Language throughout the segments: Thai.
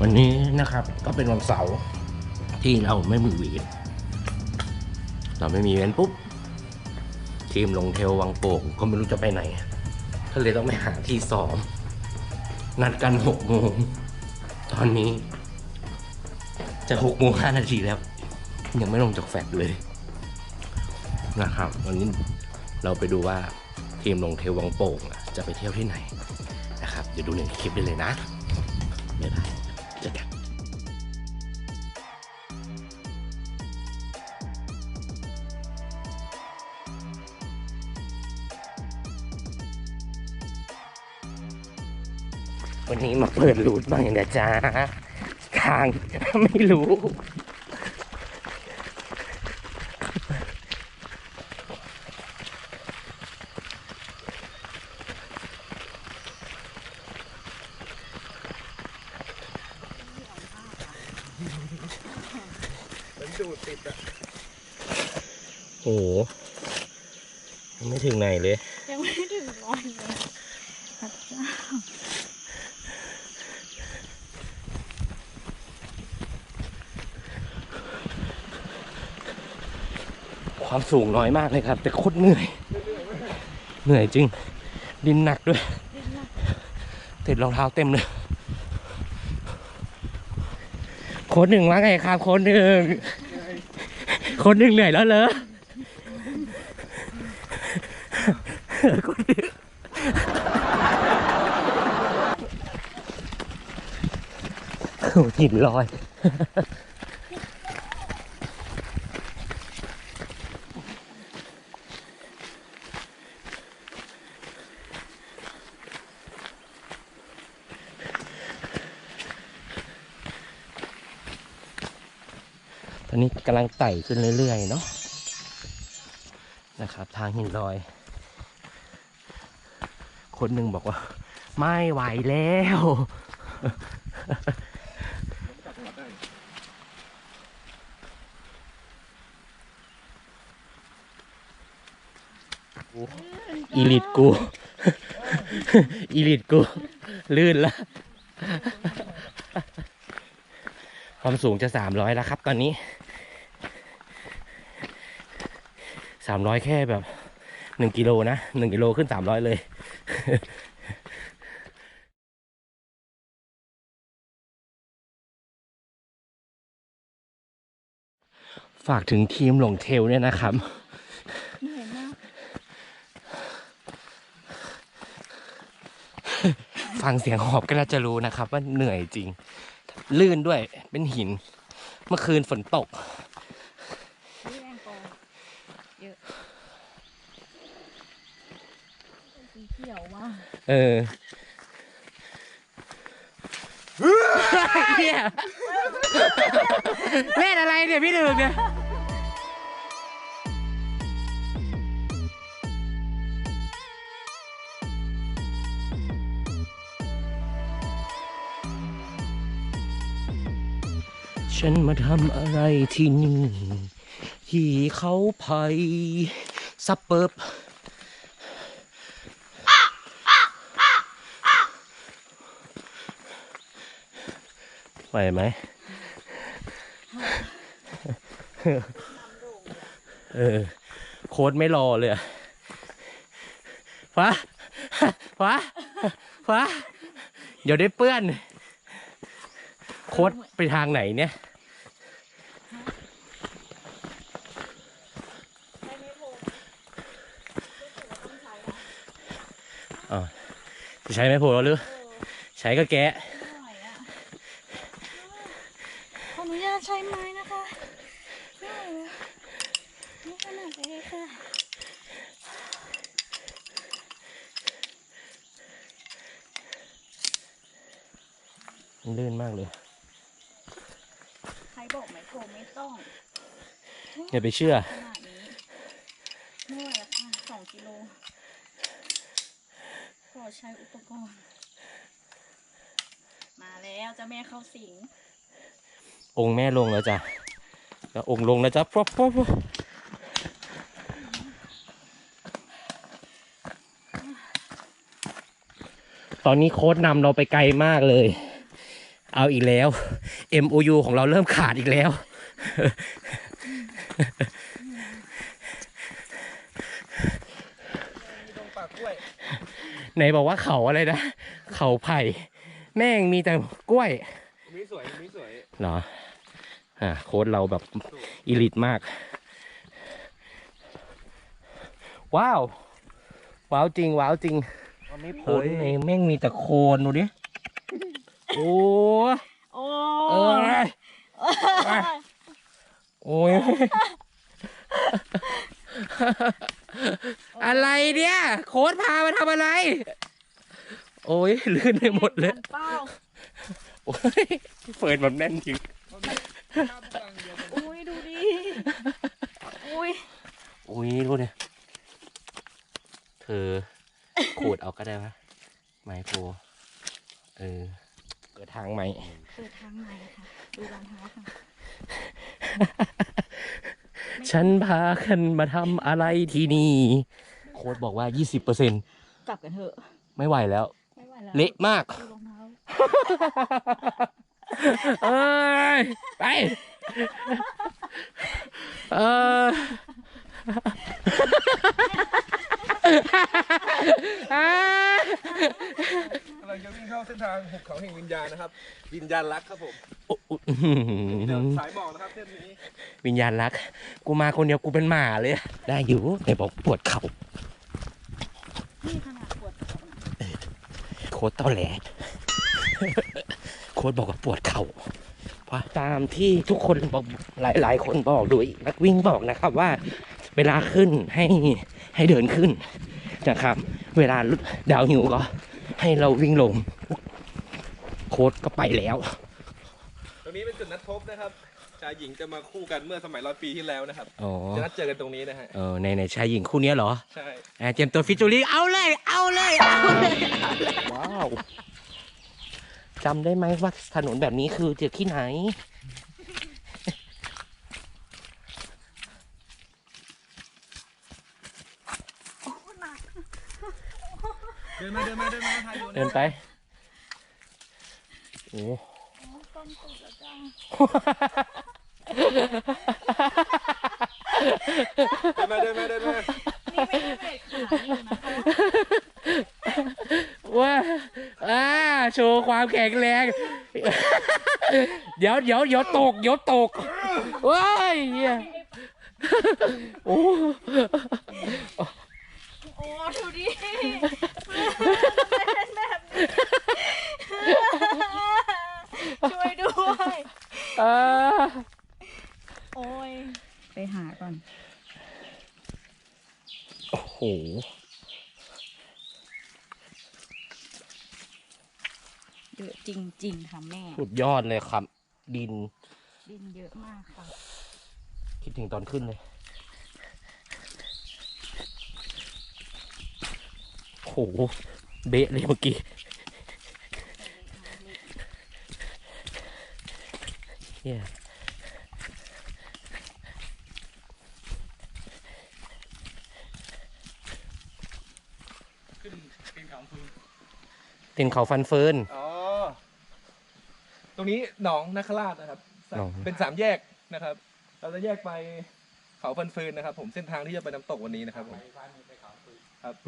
วันนี้นะครับก็เป็นวันเสาร์ที่เราไม่มีวีดเราไม่มีเวนปุ๊บ ทีมลงเทลวังโป่งก็ไม่รู้จะไปไหนก็เลยต้องไปหาที่ซ้อม นัดกันหกโมงตอนนี้ จะหกโมงห้านาทีแล้ว ยังไม่ลงจากแฟลตเลยนะครับ วันนี้เราไปดูว่าทีมลงเทลวังโป่งจะไปเที่ยวที่ไหน รับเดี๋ยวดูในคลิปได้เลยนะบ๊ายบายเจอกันวันนี้มาเปิดรูทบ้างนะจ๊ะทางไม่รู้ โอ้โหยังไม่ถึงไหนเลย ยังไม่ถึงร้อยเลยพระเจ้า ความสูงน้อยมากเลยครับ แต่โคตรเหนื่อย เหนื่อยจริง ดินหนักด้วยติดรองเท้าเต็มเลยโค้ดหนึ่งว่าไงครับโค้ดหนึ่งโค้ดหนึ่งเหนื่อยแล้วเหรอโค้ดหนึ่งโอ้หินลอย นี้กำลังไต่ขึ้นเรื่อยๆเนาะนะครับ ทางหินลอย คนหนึ่งบอกว่า ไม่ไหวแล้วอีลิตกู อีลิตกู ลื่นละความสูงจะสามร้อยแล้วครับตอนนี้ สามร้อยแค่แบบหนึ่งกิโลนะหนึ่งกิโลขึ้นสามร้อยเลยฝากถึงทีมหลงเทลเนี่ยนะครับ ฟังเสียงหอบก็น่าจะรู้นะครับ ว่าเหนื่อยจริง ลื่นด้วยเป็นหิน เมื่อคืนฝนตก นี่แรงกองเยอะสีเขียวว่ะ เออเฮียเล่นอะไรเนี่ยพี่หนึ่งเนี่ยฉันมาทำอะไรที่นี่ ที่เขาไผ่ซับเปิบ ไหวไหมเออ โค้ดไม่รอเลยอะฟ้าฟ้าฟ้าเดี๋ยวได้เปื้อน โค้ดไปทางไหนเนี่ยจะใช้ไม้โพลหรือ ใช้ก็แกะขออนุญาตใช้ไม้นะคะไม่ไหวแล้วนี่ขนาดนี้ค่ะ มันลื่นมากเลย ใครบอกไม่โกไม่ต้อง อย่าไปเชื่อขนาดนี้ไม่ไหวแล้วค่ะสองกิโลขอใช้อุปกรณ์ มาแล้วเจ้าแม่เข้าสิง องค์แม่ลงแล้วจ้ะแล้วองค์ลงแล้วจ้ะป๊อปป๊อปป๊อปตอนนี้โค้ดนำเราไปไกลมากเลย เอาอีกแล้ว MOU ของเราเริ่มขาดอีกแล้ว ตรงปากกล้วย ไหนบอกว่าเขาอะไรนะ เขาไผ่แม่งมีแต่กล้วยมีสวยมีสวยเหรออ่าโค้ดเราแบบอีลิตมาก ว้าว ว้าวจริง ว้าวจริงมันไม่โค้ดในแม่งมีแต่โคนดูดิโอ้โอ้เออโอ้ย อะไรเนี่ย โค้ดพามาทำอะไร โอ้ยลื่นไปหมดเลยเป้าโอ้ยเปิดแบบแน่นจริงอุ้ยดูดิอุ้ยอุ้ยดูเนี่ยเธอขูดเอาก็ได้ปะไม้โพเออเปิดทางไหมเปิดทางใหม่ค่ะดูรองเท้าค่ะ ฉันพาคันมาทำอะไรที่นี่ โค้ดบอกว่า 20%เปอร์เซ็นกลับกันเถอะ ไม่ไหวแล้ว ไม่ไหวแล้วเละมาก ดูรองเท้าเอ้ย ไป เอออ่ากำลังจะวิ่ง เข้าเส้นทางหุบเขาแห่งวิญญาณนะครับ วิญญาณรักครับผมอุ๊ยอื้อหืเดี๋ยวอสายหมอกนะครับเส้นนี้วิญญาณรัก กูมาคนเดียวกูเป็นหมาเลย ได้อยู่แต่บอกปวดเข่านี่ขนาดปวดเข่านะโค้ดเต้าแหลโค้ดบอกว่าปวดเข่าเพราะตามที่ทุกคนบอกหลายหลายคนบอกโดยนักวิ่งบอกนะครับว่าเวลาขึ้นให้ให้เดินขึ้นนะครับ เวลาดาวหิวก็ ให้เราวิ่งลง โค้ดก็ไปแล้ว ตรงนี้เป็นจุดนัดพบนะครับชายหญิงจะมาคู่กันเมื่อสมัยร้อยปีที่แล้วนะครับอ๋อจะนัดเจอกันตรงนี้นะฮะเออในในชายหญิงคู่เนี้ยเหรอ ใช่อ่าเตรียมตัวฟิชจูรี่เอาเลย เอาเลยเอาเลยว้าวจำได้ไหมว่าถนนแบบนี้คือเจอที่ไหน เดิ นมาเดินมาเดินมาถ่ายอยู่เดินไป โอ้อ๋อต้นตุดแล้วจ้าเดินมาเดินมาเดินมานี่ไม่ได้เบรกขาอยู่นะคะว่าอ่าโชว์ความแข็งแรง เดี๋ยวเดี๋ยวเดี๋ยวตกเดี๋ยวตกว้ายเหี้ยโอ้ โอ้ดูดิเป็นแบบนี้ช่วยด้วย อ่า โอ้ย ไปหาก่อน โอ้โหเยอะจริงๆค่ะแม่ สุดยอดเลยครับ ดิน ดินเยอะมากค่ะ คิดถึงตอนขึ้นเลยโอ้โหเบะเลยเมื่อกี้เฮีย ขึ้นเป็นเขาพื้น ตินเขาฟันเฟิร์นอ๋อ ตรงนี้หนองนาคราชนะครับ หนอง เป็นสามแยกนะครับ เราจะแยกไปเขาฟันฟืนนะครับ ผมเส้นทางที่จะไปน้ำตกวันนี้นะครับผม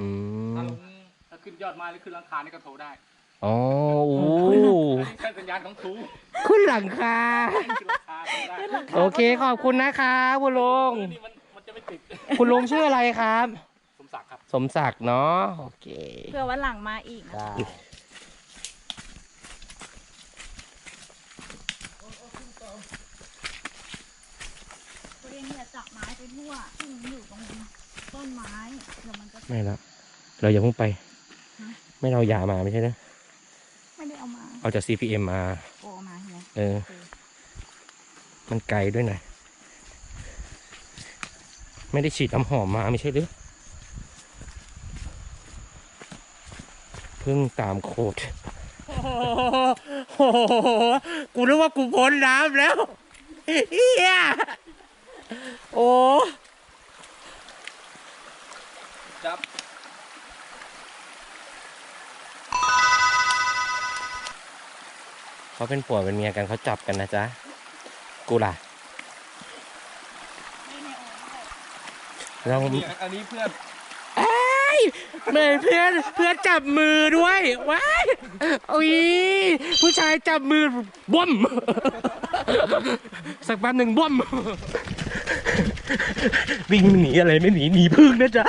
อืมถ้าลงถ้าขึ้นยอดไม้หรือขึ้นหลังคานี่ก็โทรได้อ๋อโอ้ใช้สัญญาณของทูขึ้นหลังคา ขึ้นหลังคาโทรได้โอเคขอบคุณนะครับคุณลุง นี่มันมันจะไม่ติดคุณลุงชื่ออะไรครับ สมศักดิ์ครับ สมศักดิ์เนาะ โอเค เพื่อวันหลังมาอีกนะ ได้ ตัวเองอย่าจับไม้ไปทั่วที่มันอยู่ตรงต้นไม้เดี๋ยวมันจะไม่แล้วเราอย่าเพิ่งไปฮะไม่เรายามาไม่ใช่นะไม่ได้เอามา เอาจาก CPM มาโอเอามาใช่ไหมเออโอเคมันไกลด้วยหน่อยไม่ได้ฉีดน้ำหอมมาไม่ใช่หรือเพิ่งตามโคดโอ้โห กูนึกว่ากูพ้นน้ำแล้วเฮียโอ้จับเขาเป็นผัวเป็นเมียกันเขาจับกันนะจ๊ะ กูล่ะไม่ในโอ่งด้วยเรานี่อันนี้เพื่อนเมื่อเพื่อนเพื่อนจับมือด้วยว้าย อุ้ยผู้ชายจับมือบ้มสักแป๊บหนึ่งบ้มวิ่งหนีอะไรไม่หนีหนีพึ่งนะจ๊ะ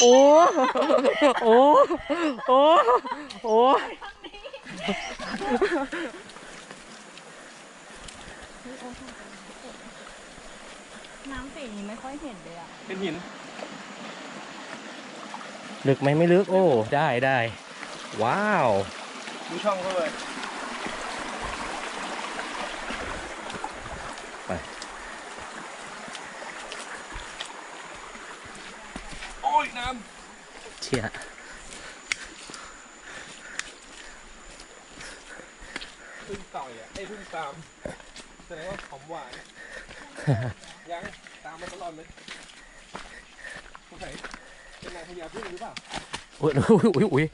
โอ้ โอ้ โอ้ โอ้ น้ำสีนี้ไม่ค่ อยเห็นเลยอะเป็นหิน ลึกไหมไม่ลึก โอ้ ได้ได้ ว้าว ดูช่องเขาเลยไป โอ้ยน้เชี่ยำพึ่งต่อยอะไอ้ยพึ่งตามแสดงว่าหอมหวานยัง ตามมาตลอดเลยสงสัยเป็นนายพญาพึ่งหรือเปล่าอุ้ยอุ้ยอุ้ยอุ้ย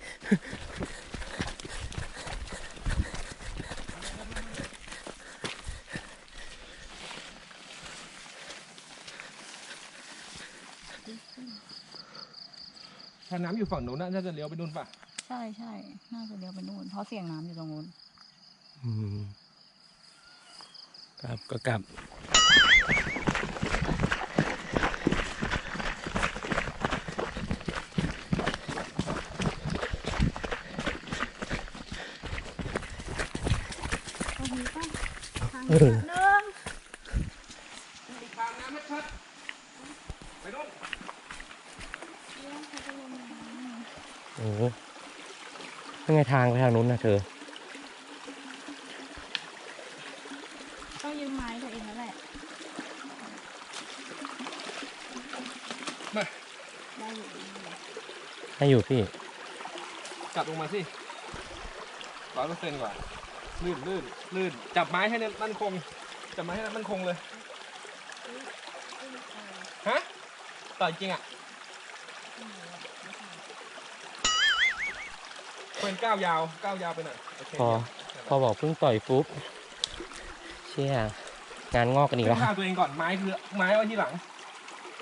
ถ้าน้ำอยู่ฝั่งนู้นน่าจะเลี้ยวไปนู่นป่ะใช่ใช่น่าจะเลี้ยวไปนู่นเพราะเสียงน้ำอยู่ตรงนู้นอืมกลับก็กลับ ตรงนี้ป่ะทาง เออ หนึ่งโอ้ยังไงทางไปทางนู้นนะเธอต้องยืมไม้ตัวเองแล้วแหละมาได้อยู่ดีให้อยู่พี่ กลับลงมาสิร้อยเปอร์เซ็นต์กว่า ลื่นลื่นลื่นจับไม้ให้มั่นคง จับไม้ให้มั่นคงเลย ฮะ ต่อยจริงอะเป็นก้าวยาวก้าวยาวไปหน่อยโอเคพอ พอบอกเพิ่งต่อยฟุ๊บ เชี่ย งานงอกกันอีกต้แล้อวงพาตัวเองก่อน ไม้คือ ไม้ไว้ที่หลัง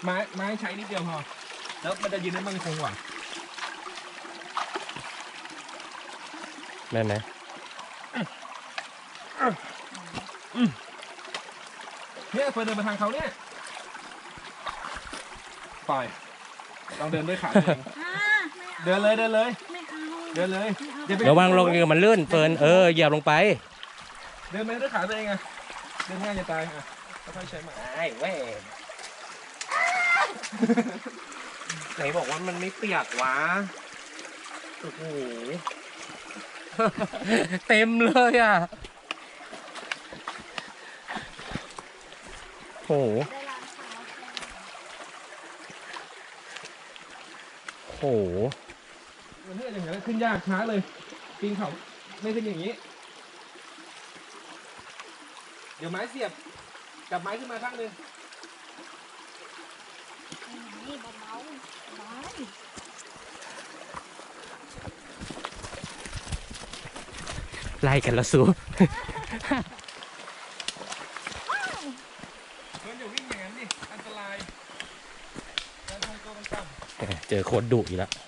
ไม้ ไม้ใช้นิดเดียวพอ แล้วมันจะยืนได้มั่นคงกว่าได้ไหม เนี่ยเฟิร์นเดินมาทางเขาเนี่ยปล่อยลองเดินด้วยขาตัวเองอ่าไม่เอาเดินเลยเดินเลย ไม่เอาเดินเลยอย่าไประวังลงเรือมันลื่นเฟิร์นเออเหยียบลงไปเดินไปด้วยขาตัวเองอะเดินง่ายจะตายอะค่อยๆใช้ไม้ไอ้เว้ยไหนบอกว่ามันไม่เปียกวะโอ้โห เต็มเลยอะ โหได้ล้างเท้าโหมันเพื่ออย่างนั้นขึ้นยากช้าเลยปีนเขาไม่ขึ้นอย่างนี้ เดี๋ยวไม้เสียบจับไม้ขึ้นมาข้างหนึงนี่เบาๆเบาไล่กันละสู เพื่อนอย่าวิ่งอย่างนั้นดิอันตรายการทำตัวมันต่ำ เจอโคตรดุอีกแล้วๆ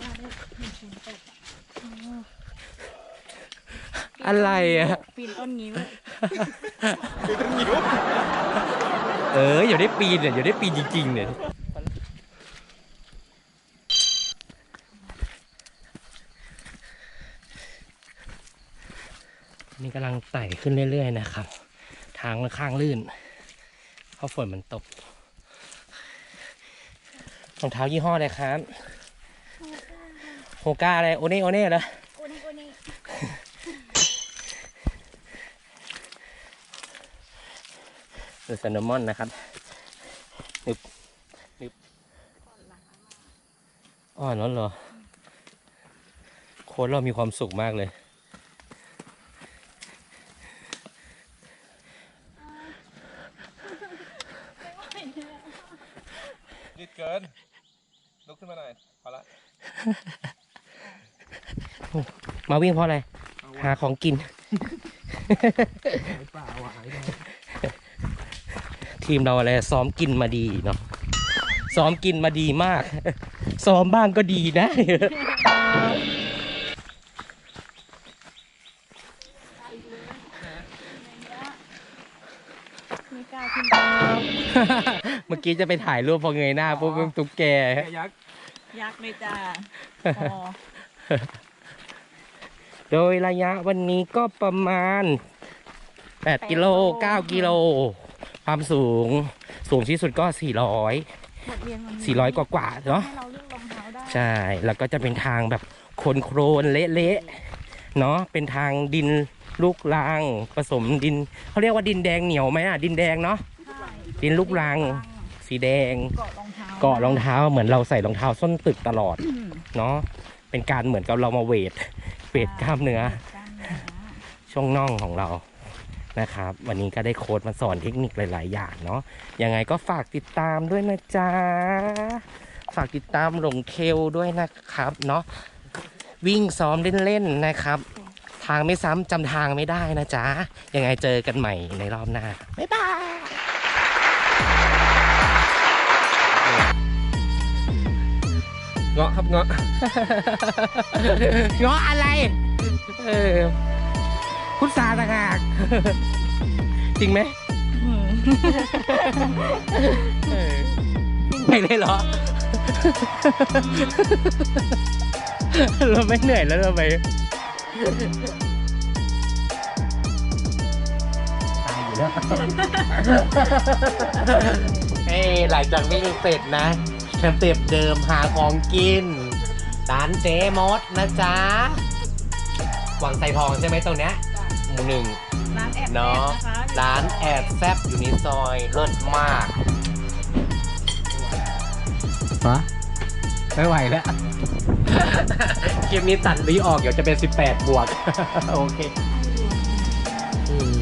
ว่าได้มีชิ้นตกอะอะไรอะปีนต้นงิ้วเอออย่าได้ปีนเนี่ยอย่าได้ปีนจริงๆเนี่ยนี่กำลังไต่ ขึ้นเรื่อยๆนะครับ ทางค่อนข้างลื่น เพราะฝนมันตกรองเท้ายี่ห้ออะไรครับโฮก้าอะไร โอเน่โอเน่เหรอโอนี่โอนี่หรือซนมอนนะครับก่อนหลังอ่อนแล้วเหรอ โค้ดเรามีความสุขมากเลย ยืดเกิน ลุกขึ้นมาหน่อย พอละ มาวิ่งเพราะอะไร หาของกินเปล่าหวายทีมเราอะไรซ้อมกินมาดีเนาะซ้อมกินมาดีมาก ซ้อมบ้างก็ดีนะ ไม่กล้าขึ้นไปเมื่อกี้จะไปถ่ายรูปพอเงยหน้าปุ๊บเป็นตุ๊กแกแค่ยักษ์ยักษ์เลยจ้าพอ โดยระยะวันนี้ก็ประมาณ 8 กิโล 9 กิโล ความสูงสูงที่สุดก็ 400 บทเรียนวันนี้400 กว่ากว่าๆเนาะ ให้เราเลือกรองเท้าได้ใช่ แล้วก็จะเป็นทางแบบโคลนโครนเละๆ เนาะ เป็นทางดินลูกรังผสมดิน เขาเรียกว่าดินแดงเหนียวไหมอะ ดินแดงเนาะใช่ดินลูกรัง สีแดง เกาะรองเท้าเกาะรองเท้าเหมือนเราใส่รองเท้าส้นตึกตลอดอืมเนาะ เป็นการเหมือนกับเรามาเวท เวทกล้ามเนื้อกล้ามเนื้อช่วงน่องของเรานะครับ วันนี้ก็ได้โค้ดมาสอนเทคนิคหลาย ๆ อย่างเนาะยังไงก็ฝากติดตามด้วยนะจ๊ะ ฝากติดตามหลงเคลด้วยนะครับเนาะวิ่งซ้อมเล่น ๆ นะครับ ทางไม่ซ้ำจำทางไม่ได้นะจ๊ะ ยังไงเจอกันใหม่ในรอบหน้า บ๊ายบาย เงาะครับเงาะ เงาะอะไร เออพุทราต่างหากจริงไหมอืมเออไม่เลยเหรอ เราไม่เหนื่อยแล้วเราไปตายอยู่แล้วเฮ้ยหลังจากวิ่งเสร็จนะ สเต็ปเดิมหาของกิน ร้านเจมดนะจ๊ะวังไซทองใช่ไหมตรงเนี้ยหมู่หนึ่งร้านแอบเนาะแอบนะคะร้านแอบแซบอยู่ในซอยเลิศมากฮะไม่ไหวแล้วคลิปนี้ตัดรีออกเดี๋ยวจะเป็น 18 บวก โอเคไ